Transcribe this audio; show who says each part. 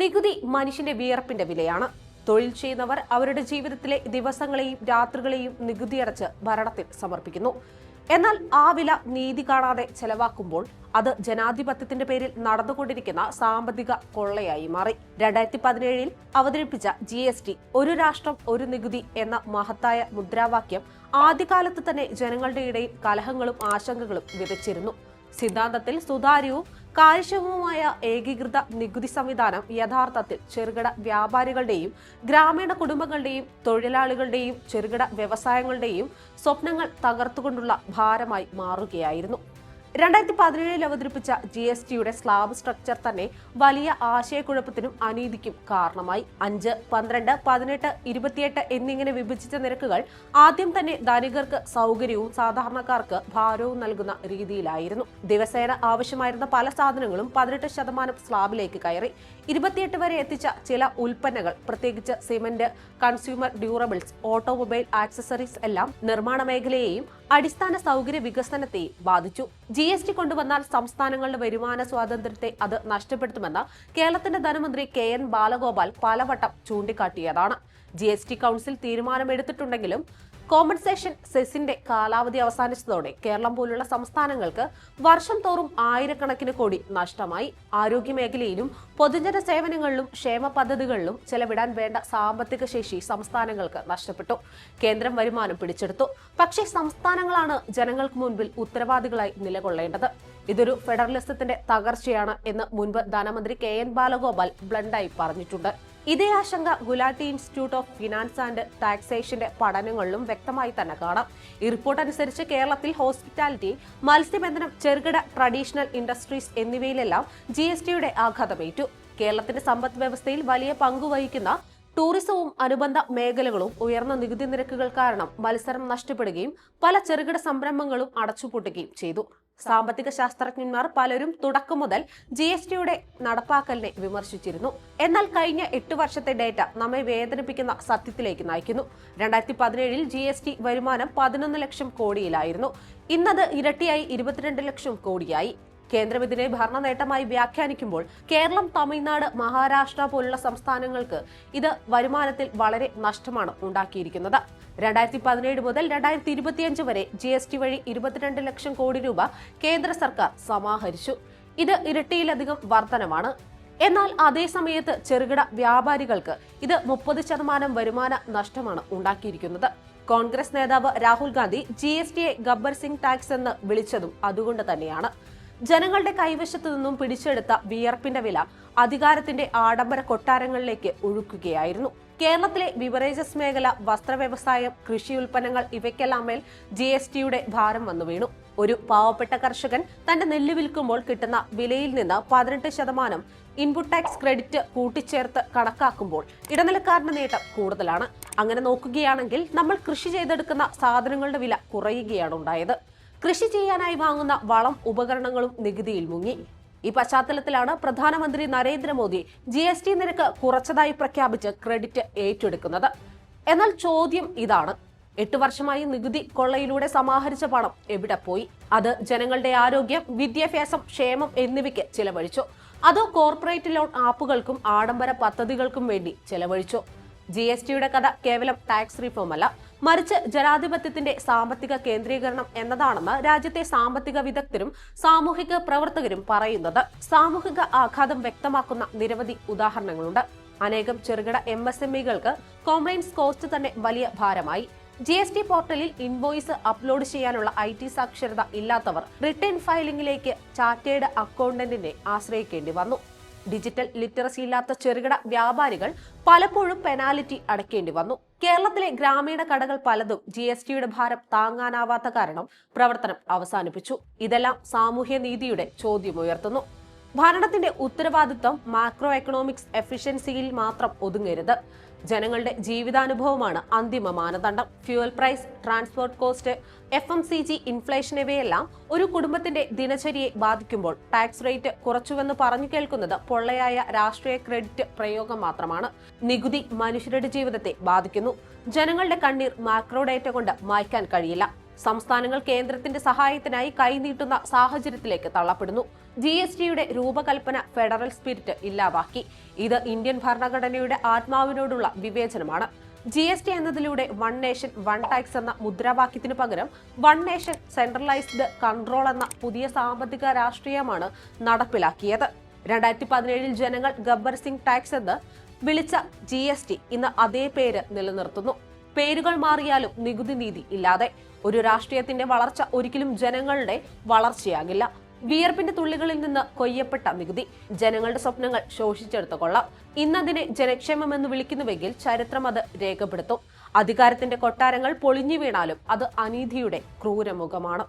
Speaker 1: നികുതി മനുഷ്യന്റെ വിയർപ്പിന്റെ വിലയാണ്. തൊഴിൽ ചെയ്യുന്നവർ അവരുടെ ജീവിതത്തിലെ ദിവസങ്ങളെയും രാത്രികളെയും നികുതി അടച്ച് ഭരണത്തിൽ സമർപ്പിക്കുന്നു. എന്നാൽ ആ വില നീതി കാണാതെ ചെലവാക്കുമ്പോൾ അത് ജനാധിപത്യത്തിന്റെ പേരിൽ നടന്നുകൊണ്ടിരിക്കുന്ന സാമ്പത്തിക കൊള്ളയായി മാറി. രണ്ടായിരത്തി പതിനേഴിൽ അവതരിപ്പിച്ച ജി എസ് ടി ഒരു രാഷ്ട്രം ഒരു നികുതി എന്ന മഹത്തായ മുദ്രാവാക്യം ആദ്യകാലത്ത് തന്നെ ജനങ്ങളുടെ ഇടയിൽ കലഹങ്ങളും ആശങ്കകളും വിതച്ചിരുന്നു. സിദ്ധാന്തത്തിൽ സുതാര്യവും കാര്യക്ഷമവുമായ ഏകീകൃത നികുതി സംവിധാനം യഥാർത്ഥത്തിൽ ചെറുകിട വ്യാപാരികളുടെയും ഗ്രാമീണ കുടുംബങ്ങളുടെയും തൊഴിലാളികളുടെയും ചെറുകിട വ്യവസായങ്ങളുടെയും സ്വപ്നങ്ങൾ തകർത്തുകൊണ്ടുള്ള ഭാരമായി മാറുകയായിരുന്നു. രണ്ടായിരത്തി പതിനേഴിൽ അവതരിപ്പിച്ച ജി എസ് ടിയുടെ സ്ലാബ് സ്ട്രക്ചർ തന്നെ വലിയ ആശയക്കുഴപ്പത്തിനും അനീതിക്കും കാരണമായി. അഞ്ച് പന്ത്രണ്ട് പതിനെട്ട് ഇരുപത്തിയെട്ട് എന്നിങ്ങനെ വിഭജിച്ച നിരക്കുകൾ ആദ്യം തന്നെ ധനികർക്ക് സൗകര്യവും സാധാരണക്കാർക്ക് ഭാരവും നൽകുന്ന രീതിയിലായിരുന്നു. ദിവസേന ആവശ്യമായിരുന്ന പല സാധനങ്ങളും പതിനെട്ട് ശതമാനം സ്ലാബിലേക്ക് കയറി. ഇരുപത്തിയെട്ട് വരെ എത്തിച്ച ചില ഉൽപ്പന്നങ്ങൾ പ്രത്യേകിച്ച് cement consumer durables automobile accessories എല്ലാം നിർമ്മാണ മേഖലയെയും അടിസ്ഥാന സൗകര്യ വികസനത്തെയും ബാധിച്ചു. ജി എസ് ടി കൊണ്ടുവന്നാൽ സംസ്ഥാനങ്ങളുടെ വരുമാന സ്വാതന്ത്ര്യത്തെ അത് നഷ്ടപ്പെടുത്തുമെന്ന് കേരളത്തിന്റെ ധനമന്ത്രി കെ എൻ ബാലഗോപാൽ പലവട്ടം ചൂണ്ടിക്കാട്ടിയതാണ്. ജി എസ് ടി കൗൺസിൽ തീരുമാനമെടുത്തിട്ടുണ്ടെങ്കിലും കോമ്പൻസേഷൻ സെസിന്റെ കാലാവധി അവസാനിച്ചതോടെ കേരളം പോലുള്ള സംസ്ഥാനങ്ങൾക്ക് വർഷം തോറും ആയിരക്കണക്കിന് കോടി നഷ്ടമായി. ആരോഗ്യമേഖലയിലും പൊതുജന സേവനങ്ങളിലും ക്ഷേമ പദ്ധതികളിലും ചെലവിടാൻ വേണ്ട സാമ്പത്തിക ശേഷി സംസ്ഥാനങ്ങൾക്ക് നഷ്ടപ്പെട്ടു. കേന്ദ്രം വരുമാനം പിടിച്ചെടുത്തു. പക്ഷേ സംസ്ഥാനങ്ങളാണ് ജനങ്ങൾക്ക് മുൻപിൽ ഉത്തരവാദികളായി നിലകൊള്ളേണ്ടത്. ഇതൊരു ഫെഡറലിസത്തിന്റെ തകർച്ചയാണ് എന്ന് മുൻപ് ധനമന്ത്രി കെ എൻ ബാലഗോപാൽ ബ്ലണ്ടായി പറഞ്ഞിട്ടുണ്ട്. ഇതേ ആശങ്ക Gulati institute of finance and ടാക്സേഷന്റെ പഠനങ്ങളിലും വ്യക്തമായി തന്നെ കാണാം. ഈ റിപ്പോർട്ട് അനുസരിച്ച് കേരളത്തിൽ ഹോസ്പിറ്റാലിറ്റി മത്സ്യബന്ധനം ചെറുകിട ട്രഡീഷണൽ ഇൻഡസ്ട്രീസ് എന്നിവയിലെല്ലാം ജി എസ് ടിയുടെ ആഘാതമേറ്റു. കേരളത്തിന്റെ സമ്പദ് വ്യവസ്ഥയിൽ വലിയ പങ്കുവഹിക്കുന്ന ടൂറിസവും അനുബന്ധ മേഖലകളും ഉയർന്ന നികുതി നിരക്കുകൾ കാരണം മത്സരം നഷ്ടപ്പെടുകയും പല ചെറുകിട സംരംഭങ്ങളും അടച്ചുപൂട്ടുകയും ചെയ്തു. സാമ്പത്തിക ശാസ്ത്രജ്ഞന്മാർ പലരും തുടക്കം മുതൽ ജി എസ് ടിയുടെ നടപ്പാക്കലിനെ വിമർശിച്ചിരുന്നു. എന്നാൽ കഴിഞ്ഞ എട്ട് വർഷത്തെ ഡേറ്റ നമ്മെ വേദനിപ്പിക്കുന്ന സത്യത്തിലേക്ക് നയിക്കുന്നു. രണ്ടായിരത്തി പതിനേഴിൽ ജി എസ് ടി വരുമാനം പതിനൊന്ന് ലക്ഷം കോടിയിലായിരുന്നു. ഇന്നത് ഇരട്ടിയായി ഇരുപത്തിരണ്ട് ലക്ഷം കോടിയായി. കേന്ദ്രം ഇതിനെ ഭരണ നേട്ടമായി വ്യാഖ്യാനിക്കുമ്പോൾ കേരളം തമിഴ്നാട് മഹാരാഷ്ട്ര പോലുള്ള സംസ്ഥാനങ്ങൾക്ക് ഇത് വരുമാനത്തിൽ വളരെ നഷ്ടമാണ് ഉണ്ടാക്കിയിരിക്കുന്നത്. രണ്ടായിരത്തി പതിനേഴ് മുതൽ രണ്ടായിരത്തി ഇരുപത്തിയഞ്ച് വരെ ജി എസ് ടി വഴി ഇരുപത്തിരണ്ട് ലക്ഷം കോടി രൂപ കേന്ദ്ര സർക്കാർ സമാഹരിച്ചു. ഇത് ഇരട്ടിയിലധികം വർധനമാണ്. എന്നാൽ അതേ സമയത്ത് ചെറുകിട വ്യാപാരികൾക്ക് ഇത് മുപ്പത് ശതമാനം വരുമാന നഷ്ടമാണ് ഉണ്ടാക്കിയിരിക്കുന്നത്. കോൺഗ്രസ് നേതാവ് രാഹുൽ ഗാന്ധി ജി എസ് ടിയെ ഗബ്ബർ സിംഗ് ടാക്സ് എന്ന് വിളിച്ചതും അതുകൊണ്ട് തന്നെയാണ്. ജനങ്ങളുടെ കൈവശത്തു നിന്നും പിടിച്ചെടുത്ത വിയർപ്പിന്റെ വില അധികാരത്തിന്റെ ആഡംബര കൊട്ടാരങ്ങളിലേക്ക് ഒഴുക്കുകയായിരുന്നു. കേരളത്തിലെ ബിവറേജസ് മേഖല വസ്ത്ര വ്യവസായം കൃഷി ഉൽപ്പന്നങ്ങൾ ഇവയ്ക്കെല്ലാം മേൽ ജി എസ് ടിയുടെ ഭാരം വന്നു വീണു. ഒരു പാവപ്പെട്ട കർഷകൻ തന്റെ നെല്ല് വിൽക്കുമ്പോൾ കിട്ടുന്ന വിലയിൽ നിന്ന് പതിനെട്ട് ശതമാനം ഇൻപുട്ട് ടാക്സ് ക്രെഡിറ്റ് കൂട്ടിച്ചേർത്ത് കണക്കാക്കുമ്പോൾ ഇടനിലക്കാരന്റെ നേട്ടം കൂടുതലാണ്. അങ്ങനെ നോക്കുകയാണെങ്കിൽ നമ്മൾ കൃഷി ചെയ്തെടുക്കുന്ന സാധനങ്ങളുടെ വില കുറയുകയാണ് ഉണ്ടായത്. കൃഷി ചെയ്യാനായി വാങ്ങുന്ന വളം ഉപകരണങ്ങളും നികുതിയിൽ മുങ്ങി. ഈ പശ്ചാത്തലത്തിലാണ് പ്രധാനമന്ത്രി നരേന്ദ്രമോദി ജി എസ് ടി നിരക്ക് കുറച്ചതായി പ്രഖ്യാപിച്ച് ക്രെഡിറ്റ് ഏറ്റെടുക്കുന്നത്. എന്നാൽ ചോദ്യം ഇതാണ്. എട്ട് വർഷമായി നികുതി കൊള്ളയിലൂടെ സമാഹരിച്ച പണം എവിടെ പോയി? അത് ജനങ്ങളുടെ ആരോഗ്യം വിദ്യാഭ്യാസം ക്ഷേമം എന്നിവയ്ക്ക് ചിലവഴിച്ചു. അതോ കോർപ്പറേറ്റ് ലോൺ ആപ്പുകൾക്കും ആഡംബര പദ്ധതികൾക്കും വേണ്ടി ചെലവഴിച്ചു. ജി എസ് ടിയുടെ കഥ കേവലം ടാക്സ് റീഫോം അല്ല മറിച്ച് ജനാധിപത്യത്തിന്റെ സാമ്പത്തിക കേന്ദ്രീകരണം എന്നതാണെന്ന് രാജ്യത്തെ സാമ്പത്തിക വിദഗ്ധരും സാമൂഹിക പ്രവർത്തകരും പറയുന്നത്. സാമൂഹിക ആഘാതം വ്യക്തമാക്കുന്ന നിരവധി ഉദാഹരണങ്ങളുണ്ട്. അനേകം ചെറുകിട എം എസ് എം ഇകൾക്ക് കോംപ്ലൈൻസ് കോസ്റ്റ് തന്നെ വലിയ ഭാരമായി. ജി എസ് ടി പോർട്ടലിൽ ഇൻവോയ്സ് അപ്ലോഡ് ചെയ്യാനുള്ള ഐ ടി സാക്ഷരത ഇല്ലാത്തവർ റിട്ടേൺ ഫയലിംഗിലേക്ക് ചാർട്ടേഡ് അക്കൗണ്ടന്റിനെ ആശ്രയിക്കേണ്ടി വന്നു. ഡിജിറ്റൽ ലിറ്ററസി ഇല്ലാത്ത ചെറുകിട വ്യാപാരികൾ പലപ്പോഴും പെനാലിറ്റി അടയ്ക്കേണ്ടി വന്നു. കേരളത്തിലെ ഗ്രാമീണ കടകൾ പലതും ജി എസ് ടിയുടെ ഭാരം താങ്ങാനാവാത്ത കാരണം പ്രവർത്തനം അവസാനിപ്പിച്ചു. ഇതെല്ലാം സാമൂഹ്യ നീതിയുടെ ചോദ്യമുയർത്തുന്നു ഭരണത്തിന്റെ ഉത്തരവാദിത്വം മാക്രോ എക്കണോമിക്സ് എഫിഷ്യൻസിയിൽ മാത്രം ഒതുങ്ങരുത്. ജനങ്ങളുടെ ജീവിതാനുഭവമാണ് അന്തിമ മാനദണ്ഡം. Fuel price transport cost F M C G inflation ഇവയെല്ലാം ഒരു കുടുംബത്തിന്റെ ദിനചര്യയെ ബാധിക്കുമ്പോൾ ടാക്സ് റേറ്റ് കുറച്ചുവെന്ന് പറഞ്ഞു കേൾക്കുന്നത് പൊള്ളയായ രാഷ്ട്രീയ ക്രെഡിറ്റ് പ്രയോഗം മാത്രമാണ്. നികുതി മനുഷ്യരുടെ ജീവിതത്തെ ബാധിക്കുന്നു. ജനങ്ങളുടെ കണ്ണീർ മാക്രോ ഡേറ്റ കൊണ്ട് മായ്ക്കാൻ കഴിയില്ല. സംസ്ഥാനങ്ങൾ കേന്ദ്രത്തിന്റെ സഹായത്തിനായി കൈനീട്ടുന്ന സാഹചര്യത്തിലേക്ക് തള്ളപ്പെടുന്നു. ജി എസ് ടിയുടെ രൂപകൽപ്പന ഫെഡറൽ സ്പിരിറ്റ് ഇല്ലാതാക്കി. ഇത് ഇന്ത്യൻ ഭരണഘടനയുടെ ആത്മാവിനോടുള്ള വിവേചനമാണ്. ജി എസ് ടി എന്നതിലൂടെ വൺ നേഷൻ വൺ ടാക്സ് എന്ന മുദ്രാവാക്യത്തിനു പകരം വൺ നേഷൻ സെൻട്രലൈസ്ഡ് കൺട്രോൾ എന്ന പുതിയ സാമ്പത്തിക രാഷ്ട്രീയമാണ് നടപ്പിലാക്കിയത്. രണ്ടായിരത്തി പതിനേഴിൽ ജനങ്ങൾ ഗബ്ബർ സിംഗ് ടാക്സ് എന്ന് വിളിച്ച ജി ഇന്ന് അതേ പേര് നിലനിർത്തുന്നു. പേരുകൾ മാറിയാലും നികുതി നീതി ഇല്ലാതെ ഒരു രാഷ്ട്രീയത്തിന്റെ വളർച്ച ഒരിക്കലും ജനങ്ങളുടെ വളർച്ചയാകില്ല. വിയർപ്പിന്റെ തുള്ളികളിൽ നിന്ന് കൊയ്യപ്പെട്ട നികുതി. ജനങ്ങളുടെ സ്വപ്നങ്ങൾ ശോഷിച്ചെടുത്ത കൊള്ളാം. ഇന്നതിനെ ജനക്ഷേമം എന്ന് വിളിക്കുന്നുവെങ്കിൽ ചരിത്രം അത് രേഖപ്പെടുത്തും. അധികാരത്തിന്റെ കൊട്ടാരങ്ങൾ പൊളിഞ്ഞു വീണാലും അത് അനീതിയുടെ ക്രൂരമുഖമാണ്.